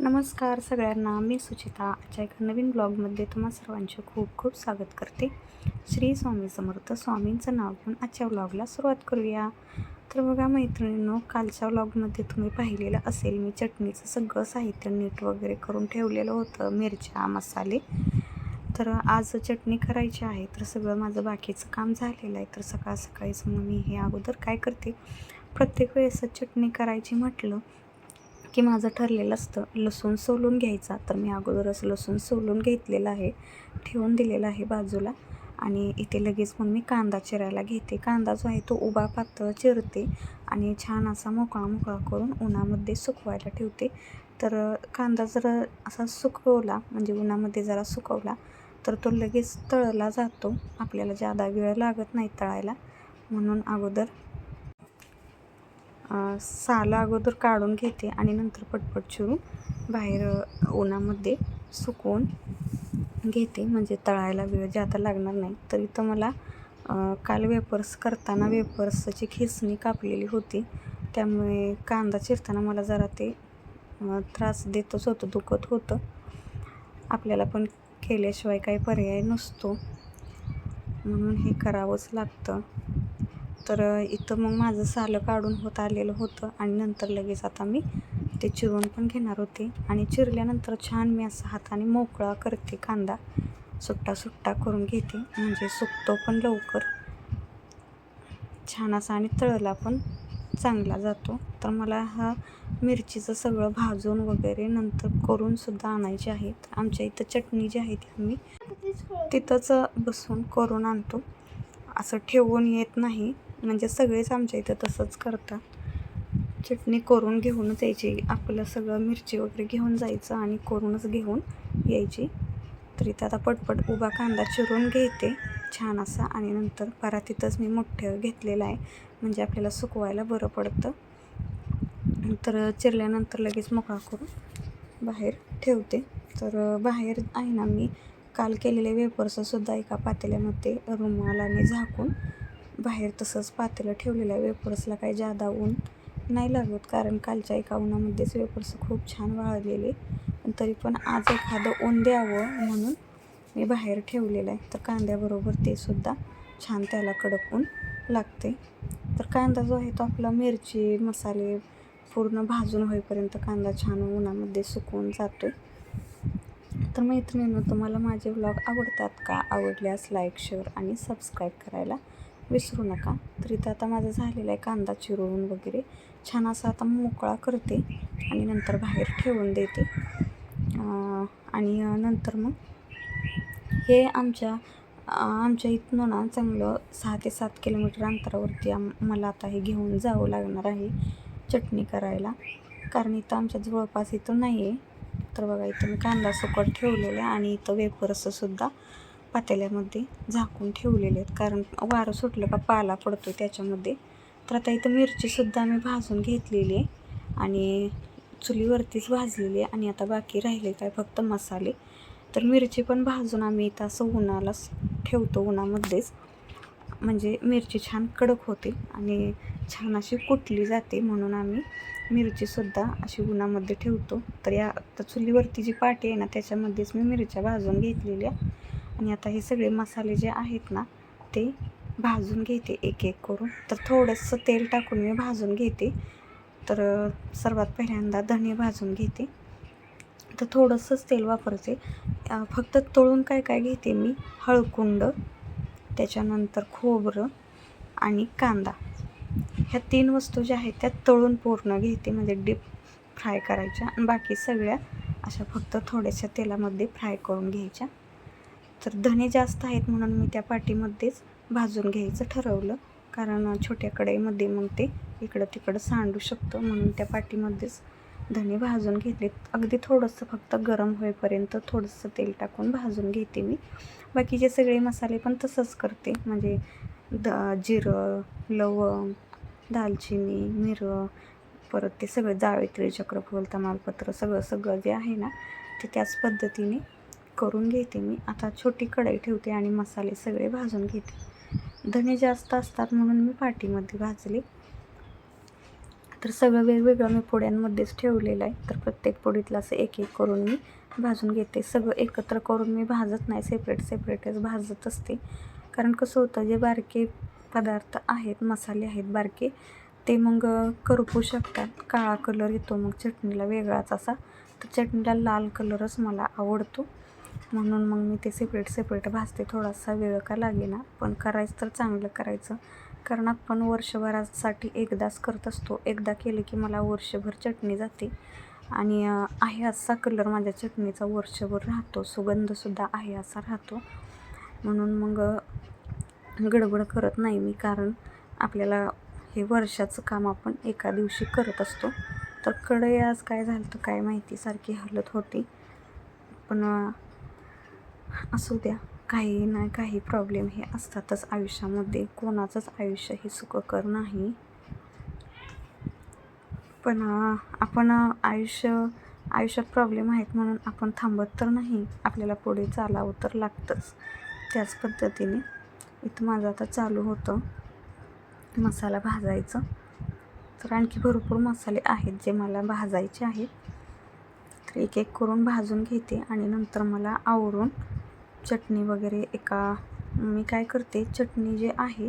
नमस्कार सगळ्यांना मी सुचिता. आजच्या एका नवीन ब्लॉगमध्ये तुम्हा सर्वांचे खूप खूप स्वागत करते. श्री स्वामी समर्थ स्वामींचं नाव घेऊन आजच्या ब्लॉगला सुरुवात करूया. तर बघा मैत्रिणींनो कालच्या ब्लॉगमध्ये तुम्ही पाहिलेलं असेल मी चटणीचं सगळं साहित्य नीट वगैरे करून ठेवलेलं होतं मिरच्या मसाले. तर आज चटणी करायची आहे तर सगळं माझं बाकीचं काम झालेलं आहे. तर सकाळ सकाळीच मग मी हे अगोदर काय करते प्रत्येक वेळेस चटणी करायची म्हटलं की माझं ठरलेलं असतं. लसूण सोलून घ्यायचा. तर मी अगोदरच लसूण सोलून घेतलेलं आहे. ठेवून दिलेलं आहे बाजूला. आणि इथे लगेच मग मी कांदा चिरायला घेते. कांदा जो आहे तो उभा पातळ चिरते आणि छान असा मोकळा मोकळा करून उन्हामध्ये सुकवायला ठेवते. तर कांदा जर असा सुकवला म्हणजे उन्हामध्ये जरा सुकवला तर तो लगेच तळला जातो. आपल्याला जादा वेळ लागत नाही तळायला. म्हणून अगोदर सालं अगोदर काढून घेते आणि नंतर पटपट चिरून बाहेर उन्हामध्ये सुकवून घेते. म्हणजे तळायला वेळ जाता लागणार नाही. तर इथं मला काल वेपर्स करताना वेपर्सची खिसणी कापलेली होती. त्यामुळे कांदा चिरताना मला जरा ते त्रास देतच होतं दुखत होतं. आपल्याला पण केल्याशिवाय काही पर्याय नसतो. म्हणून हे करावंच लागतं. तर इथं मग माझं सालं काढून होत आलेलं होतं आणि नंतर लगेच आता मी ते चिरून पण घेणार होते. आणि चिरल्यानंतर छान मी असं हाताने मोकळा करते कांदा. सुट्टा सुट्टा करून घेते. म्हणजे सुकतो पण लवकर. छान असा आणि तळला पण चांगला जातो. तर मला हा मिरचीचं सगळं भाजून वगैरे नंतर करून सुद्धा आणायचे आहेत. आमच्या इथं चटणी जी आहे ती आम्ही तिथंच बसून करून आणतो. असं ठेवून येत नाही. म्हणजे सगळेच आमच्या इथं तसंच करतात. चटणी करून घेऊनच यायची. आपलं सगळं मिरची वगैरे घेऊन जायचं आणि करूनच घेऊन यायची. तर इथं आता पटपट उभा कांदा चिरून घेते छान असा आणि नंतर परातीतच मी मोठं घेतलेलं आहे. म्हणजे आपल्याला सुकवायला बरं पडतं. तर चिरल्यानंतर लगेच मोकळा करून बाहेर ठेवते. तर बाहेर आहे ना मी काल केलेले वेपर्ससुद्धा एका पातेल्यामध्ये रुमालाने झाकून बाहेर तसंच पातेलं ठेवलेलं आहे. वेपर्सला काही जादा ऊन नाही लागत कारण कालच्या एका उन्हामध्येच वेपर्स खूप छान वाळलेले. पण तरी पण आज एखादं ऊन द्यावं म्हणून मी बाहेर ठेवलेलं आहे. तर कांद्याबरोबर ते सुद्धा छान त्याला कडक ऊन लागते. तर कांदा जो आहे तो आपला मिरची मसाले पूर्ण भाजून होईपर्यंत कांदा छान उन्हामध्ये सुकवून जातो तर मैत्रिणींनो तुम्हाला माझे व्लॉग आवडतात का? आवडल्यास लाईक शेअर आणि सबस्क्राईब करायला विसरू नका. तर इथं आता माझं झालेलं आहे कांदा चिरून वगैरे छान असा आता मोकळा करते आणि नंतर बाहेर ठेवून देते. आणि नंतर मग हे आमच्या आमच्या इथनं ना चांगलं सहा ते सात किलोमीटर अंतरावरती आम मला आता हे घेऊन जावं लागणार आहे चटणी करायला. कारण इथं आमच्या जवळपास इथं नाही आहे तर बघा इथं मी कांदा सुकट ठेवलेला आहे आणि इथं वेफर्ससुद्धा पातेल्यामध्ये झाकून ठेवलेले आहेत. कारण वारं सुटलं का पाला पडतो त्याच्यामध्ये. तर आता इथं मिरचीसुद्धा आम्ही भाजून घेतलेली आहे आणि चुलीवरतीच भाजलेली आहे आणि आता बाकी राहिले काय फक्त मसाले. तर मिरची पण भाजून आम्ही इथं असं उन्हालाच ठेवतो उन्हामध्येच. म्हणजे मिरची छान कडक होते आणि छान अशी कुटली जाते म्हणून आम्ही मिरचीसुद्धा अशी उन्हामध्ये ठेवतो. तर या आता चुलीवरती जी पाटी आहे ना त्याच्यामध्येच मी मिरच्या भाजून घेतलेल्या. आणि आता हे सगळे मसाले जे आहेत ना ते भाजून घेते एक एक करून. तर थोडंसं तेल टाकून मी भाजून घेते. तर सर्वात पहिल्यांदा धणे भाजून घेते. तर थोडंसंच तेल वापरते. फक्त तळून काय काय घेते मी? हळकुंड त्याच्यानंतर खोबरं आणि कांदा. ह्या तीन वस्तू ज्या आहेत त्या तळून पूर्ण घेते म्हणजे डीप फ्राय करायच्या. आणि बाकी सगळ्या अशा फक्त थोड्याशा तेलामध्ये फ्राय करून घ्यायच्या. तर धने जास्त आहेत म्हणून मी त्या पाटीमध्येच भाजून घ्यायचं ठरवलं. कारण छोट्या कढईमध्ये मग ते इकडं तिकडं सांडू शकतो म्हणून त्या पाटीमध्येच धने भाजून घेतले अगदी थोडंसं फक्त गरम होईपर्यंत थोडंसं तेल टाकून भाजून घेते मी. बाकीचे सगळे मसाले पण तसंच करते. म्हणजे द जिरं लवंग दालचिनी मिरं परत ते सगळं जावेत्री चक्रफूल तमालपत्र सगळं सगळं जे आहे ना ते त्याच पद्धतीने करून घेते मी. आता छोटी कढई ठेवते आणि मसाले सगळे भाजून घेते. धने जास्त असतात म्हणून मी पाटीमध्ये भाजले. तर सगळं वेगवेगळं मी पोळ्यांमध्येच ठेवलेलं आहे. तर प्रत्येक पोळीतलं असं एक एक करून मी भाजून घेते. सगळं एकत्र करून मी भाजत नाही. सेपरेट सेपरेटच भाजत असते. कारण कसं होतं जे बारके पदार्थ आहेत मसाले आहेत बारके ते मग करपू शकतात. काळा कलर येतो मग चटणीला वेगळाच असा. तर चटणीला लाल कलरच मला आवडतो. म्हणून मग मी ते सेपरेट सेपरेट भाजते. थोडासा वेळ का लागेना. पण करायचं तर चांगलं करायचं. कारण आपण वर्षभरासाठी एकदाच करत असतो. एकदा केलं की मला वर्षभर चटणी जाते. आणि आहे असा कलर माझ्या चटणीचा वर्षभर राहतो. सुगंधसुद्धा आहे असा राहतो. म्हणून मग गडबड करत नाही मी. कारण आपल्याला हे वर्षाचं काम आपण एका दिवशी करत असतो. तर कडे आज काय झालं तर काय माहिती? सारखी हलत होती. पण असू द्या काही ना काही प्रॉब्लेम हे असतातच आयुष्यामध्ये. कोणाचंच आयुष्य हे सुखकर नाही. पण आपण आयुष्य आयुष्यात प्रॉब्लेम आहेत म्हणून आपण थांबत तर नाही. आपल्याला पुढे चालावं तर लागतंच. त्याच पद्धतीने इथं माझं आता चालू होतं. मसाला भाजायचं. तर आणखी भरपूर मसाले आहेत जे मला भाजायचे आहेत. तर एक एक करून भाजून घेते आणि नंतर मला आवरून चटणी वगैरे एका मी काय करते चटणी जे आहे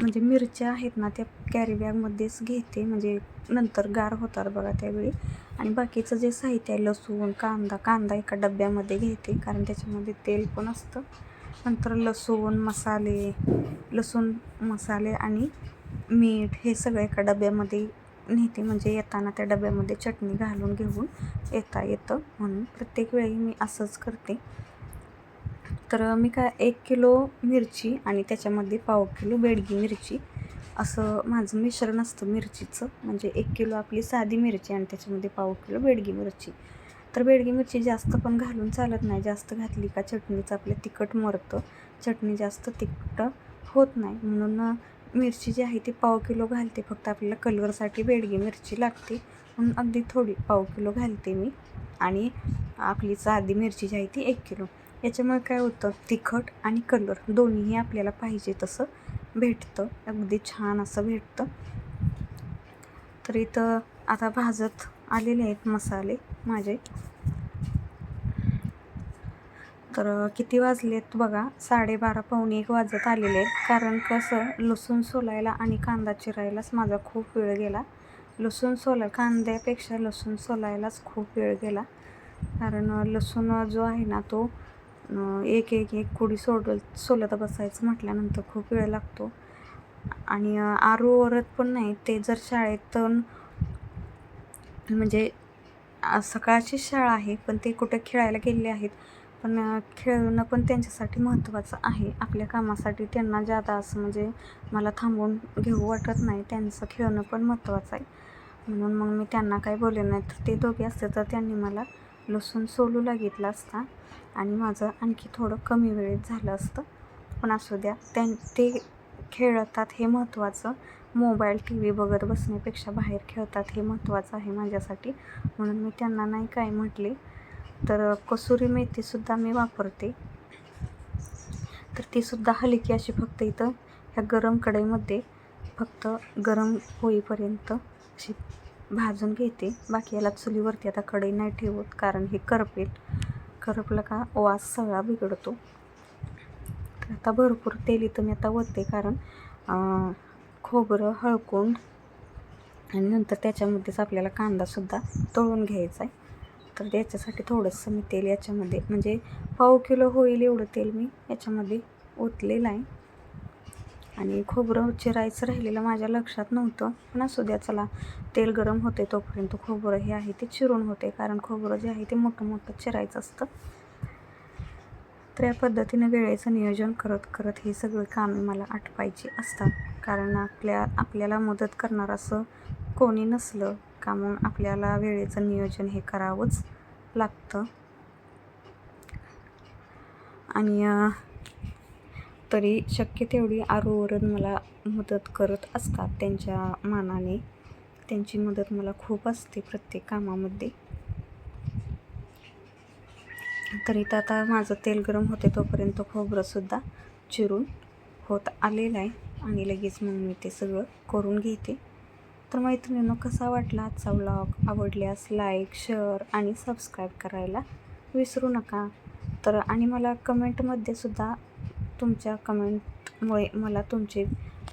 म्हणजे मिरच्या आहेत ना त्या कॅरी बॅगमध्येच घेते. म्हणजे नंतर गार होतात बघा त्यावेळी. आणि बाकीचं जे साहित्य आहे लसूण कांदा कांदा एका डब्यामध्ये घेते कारण त्याच्यामध्ये तेल पण असतं. नंतर लसूण मसाले लसूण मसाले आणि मीठ हे सगळं एका डब्यामध्ये नेते. म्हणजे येताना त्या डब्यामध्ये चटणी घालून घेऊन येता येतं म्हणून प्रत्येक वेळी मी असंच करते. तर मी काय एक किलो मिरची आणि त्याच्यामध्ये पाव किलो बेडगी मिरची. असं माझं मिश्रण असतं मिरचीचं. म्हणजे एक किलो आपली साधी मिरची आणि त्याच्यामध्ये पाव किलो बेडगी मिरची. तर बेडगी मिरची जास्त पण घालून चालत नाही. जास्त घातली का चटणीचं आपलं तिखट मरतं. चटणी जास्त तिखट होत नाही. म्हणून मिरची जी आहे ती पाव किलो घालते. फक्त आपल्याला कलरसाठी बेडगी मिरची लागते. म्हणून अगदी थोडी पाव किलो घालते मी. आणि आपली साधी मिरची जी आहे ती एक किलो. याच्यामुळे काय होतं तिखट आणि कलर दोन्हीही आपल्याला पाहिजे तसं भेटतं. अगदी छान असं भेटतं. तर इथं आता भाजत आलेले आहेत मसाले माझे. तर किती वाजलेत बघा? साडेबारा पावणे एक वाजत आलेले आहेत. कारण कसं लसूण सोलायला आणि कांदा चिरायलाच माझा खूप वेळ गेला. लसूण सोला कांद्यापेक्षा लसूण सोलायलाच खूप वेळ गेला. कारण लसूण जो आहे ना तो एक एक एक खोडी सोडल सोलत बसायचं म्हटल्यानंतर खूप वेळ लागतो. आणि अं, आरू ओरत पण नाही. ते जर शाळेत म्हणजे सकाळची शाळा आहे पण ते कुठे खेळायला गेले आहेत पण खेळणं पण त्यांच्यासाठी महत्त्वाचं आहे. आपल्या कामासाठी त्यांना जादा असं म्हणजे मला थांबवून घेऊ वाटत नाही. त्यांचं खेळणं पण महत्त्वाचं आहे. म्हणून मग मी त्यांना काही बोलले नाही. तर ते दोघे असते तर त्यांनी मला लसूण सोलू लागितलं असता. आणि माझं आणखी थोडं कमी वेळेत झालं असतं. पण असू द्या त्यां ते खेळतात हे महत्त्वाचं. मोबाईल टी व्ही बघत बसण्यापेक्षा बाहेर खेळतात हे महत्त्वाचं आहे माझ्यासाठी. म्हणून मी त्यांना नाही काय म्हटले. तर कसुरी मेथीसुद्धा मी वापरते. तर तीसुद्धा हलकी अशी फक्त इथं ह्या गरम कढईमध्ये फक्त गरम होईपर्यंत अशी भाजून घेते. बाकी याला चुलीवरती आता कढई नाही ठेवत कारण हे करपेल. करपलं का? वास सगळा बिघडतो. तर आता भरपूर तेल इथं मी आता ओतते कारण खोबरं हळकून आणि नंतर त्याच्यामध्येच आपल्याला कांदासुद्धा तळून घ्यायचा आहे. तर त्याच्यासाठी थोडंसं मी तेल याच्यामध्ये म्हणजे पाव किलो होईल एवढं तेल मी याच्यामध्ये ओतलेलं आहे. आणि खोबरं चिरायचं राहिलेलं माझ्या लक्षात नव्हतं. पण असू द्या चला. तेल गरम होते तोपर्यंत खोबरं हे आहे ते चिरून होते कारण खोबरं जे आहे ते मोठं मोठं चिरायचं असतं. तर या पद्धतीने वेळेचं नियोजन करत करत हे सगळे कामे मला आटपायची असतात. कारण आपल्या आपल्याला मदत करणार असं कोणी नसलं का मग आपल्याला वेळेचं नियोजन हे करावंच लागतं. आणि तरी शक्य तेवढी आरोवरण मला मदत करत असतात त्यांच्या मानाने. त्यांची मदत मला खूप असते प्रत्येक कामामध्ये. तरी तर आता माझं तेल गरम होते तोपर्यंत खोबरंसुद्धा चिरून होत आलेलं आहे आणि लगेच मग मी ते सगळं करून घेते. तर मैत्रिणींनो कसा वाटला आजचा व्लॉग आवडल्यास लाईक शेअर आणि सबस्क्राईब करायला विसरू नका. तर आणि मला कमेंटमध्ये सुद्धा तुमच्या कमेंटमुळे मला तुमचे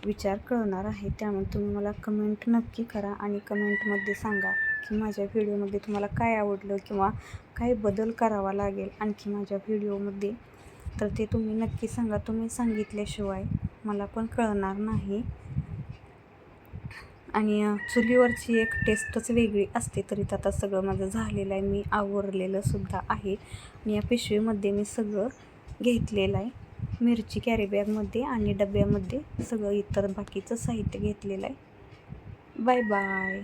विचार कळणार आहे त्यामुळे तुम्ही मला कमेंट नक्की करा आणि कमेंटमध्ये सांगा की माझ्या व्हिडिओमध्ये तुम्हाला काय आवडलं किंवा काय बदल करावा लागेल आणखी माझ्या व्हिडिओमध्ये. तर ते तुम्ही नक्की सांगा. तुम्ही सांगितल्याशिवाय मला पण कळणार नाही. आणि चुलीवरची एक टेस्टच वेगळी असते तरी आता सगळं माझं झालेलं आहे. मी आवरलेलं सुद्धा आहे. आणि या पिशवीमध्ये मी सगळं घेतलेलं आहे. मिरची कॅरीबॅगमध्ये आणि डब्यामध्ये सगळं इतर बाकीचं साहित्य घेतलेलं आहे. Bye bye